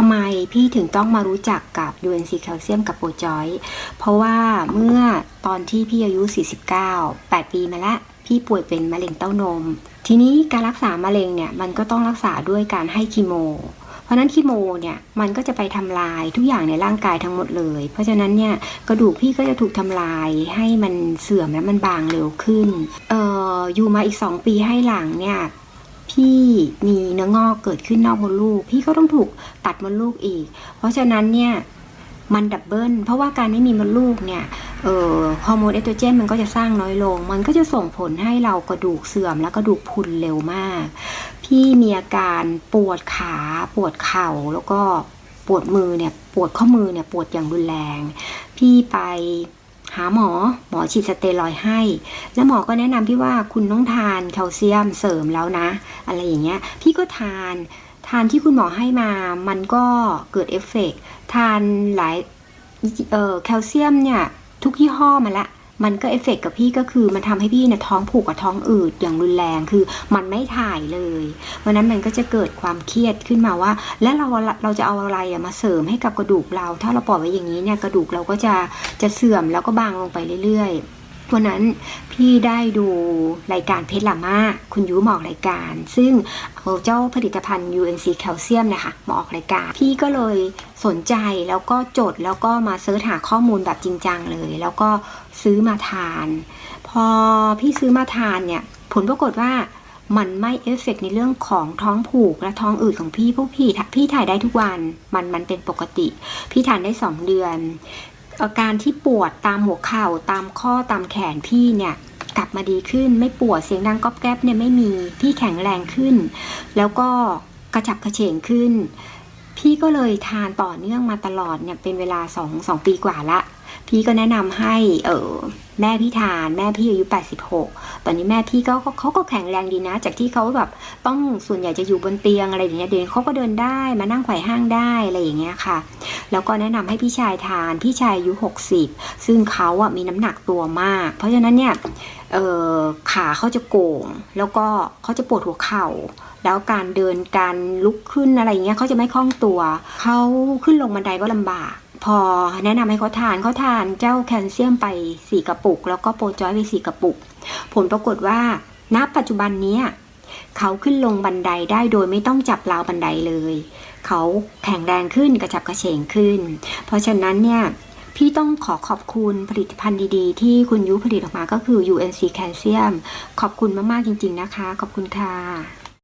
ทำไมพี่ถึงต้องมารู้จักกับ UNC แคลเซียมกับโปรจอย เพราะว่าเมื่อตอนที่พี่อายุ 49 8 ปีมาแล้วพี่ป่วยเป็นมะเร็งเต้านม ทีนี้การรักษามะเร็งเนี่ยมันก็ต้องรักษาด้วยการให้คีโมเพราะนั้นคีโมเนี่ยมันก็จะไปทำลายทุกอย่างในร่างกายทั้งหมดเลย เพราะฉะนั้นเนี่ยกระดูกพี่ก็จะถูกทำลายให้มันเสื่อมและมันบางเร็วขึ้นเอ่ออยู่มาอีก 2 ปีให้หลังเนี่ย พี่มีเนื้องอกเกิดขึ้นนอกมดลูก พี่ก็ต้องถูกตัดมดลูกอีก เพราะฉะนั้นเนี่ยมันดับเบิลเพราะว่าการไม่มีมดลูกเนี่ยฮอร์โมนเอสโตรเจนมันก็จะสร้างน้อยลง มันก็จะส่งผลให้เรากระดูกเสื่อมและกระดูกพุนเร็วมาก พี่มีอาการปวดขาปวดเข่าแล้วก็ปวดมือเนี่ยปวดข้อมือเนี่ยปวดอย่างรุนแรง พี่ไป หาหมอหมอฉีดสเตียรอยให้ แล้วหมอก็แนะนำพี่ว่าคุณต้องทานแคลเซียมเสริมแล้วนะ อะไรอย่างเงี้ย พี่ก็ทาน ทานที่คุณหมอให้มา มันก็เกิดเอฟเฟกต์ทานหลายแคลเซียมเนี่ยทุกยี่ห้อมาละ มันก็เอฟเฟกต์กับพี่ก็คือมันทำให้พี่เนี่ยท้องผูกกับท้องอืดอย่างรุนแรงคือมันไม่ถ่ายเลยเพราะนั้นมันก็จะเกิดความเครียดขึ้นมาว่า แล้วเราเราจะเอาอะไรมาเสริมให้กับกระดูกเรา ถ้าเราปล่อยไว้อย่างนี้เนี่ยกระดูกเราก็จะจะเสื่อมแล้วก็บางลงไปเรื่อยๆ วันนั้นพี่ได้ดูรายการเพชรลาม่าคุณยุมอกรายการ ซึ่งเอาเจ้าผลิตภัณฑ์ UNC แคลเซียมนะคะมาออกรายการ พี่ก็เลยสนใจแล้วก็จดแล้วก็มาเสิร์ชหาข้อมูลแบบจริงจังเลย แล้วก็ซื้อมาทาน พอพี่ซื้อมาทานเนี่ย ผลปรากฏว่ามันไม่เอฟเฟกต์ในเรื่องของท้องผูกและท้องอืดของพี่พวกพี่พี่ถ่ายได้ทุกวันมันมันเป็นปกติ พี่ทานได้ 2 เดือน อาการที่ปวดตามหัวเข่าตามข้อตามแขนพี่เนี่ยกลับมาดีขึ้น ไม่ปวดเสียงดังก๊อบแก๊บเนี่ยไม่มีพี่แข็งแรงขึ้น แล้วก็กระฉับกระเฉงขึ้น พี่ก็เลยทานต่อเนื่องมาตลอดเนี่ยเป็นเวลา2 2ปีกว่าละ พี่ก็แนะนำให้เออแม่พี่ทานแม่พี่อายุ 86 ตอนนี้แม่พี่ก็เขาเขาก็แข็งแรงดีนะ จากที่เขาแบบต้องส่วนใหญ่จะอยู่บนเตียงอะไรอย่างเงี้ยเดี๋ยวนี้เขาก็เดินได้มานั่งไขว่ห้างได้อะไรอย่างเงี้ยค่ะ แล้วก็แนะนำให้พี่ชายทานพี่ชายอายุ 60 ซึ่งเขาอะมีน้ำหนักตัวมาก เพราะฉะนั้นเนี่ยเออขาเขาจะโก่งแล้วก็เขาจะปวดหัวเข่า แล้วการเดินการลุกขึ้นอะไรอย่างเงี้ยเขาจะไม่คล่องตัวเขาขึ้นลงบันไดก็ลำบาก พอแนะนำให้เขาทานเขาทานเจ้าแคลเซียมไป 4 กระปุก แล้วก็โปรจอยไป4กระปุก ผลปรากฏว่าณปัจจุบันนี้เขาขึ้นลงบันไดได้โดยไม่ต้องจับราวบันไดเลย เขาแข็งแรงขึ้นกระฉับกระเฉงขึ้น เพราะฉะนั้นเนี่ยพี่ต้องขอขอบคุณผลิตภัณฑ์ดีๆ ที่คุณยุผลิตออกมาก็คือ UNC Calcium ขอบคุณมากๆจริง ๆ นะคะ ขอบคุณค่ะ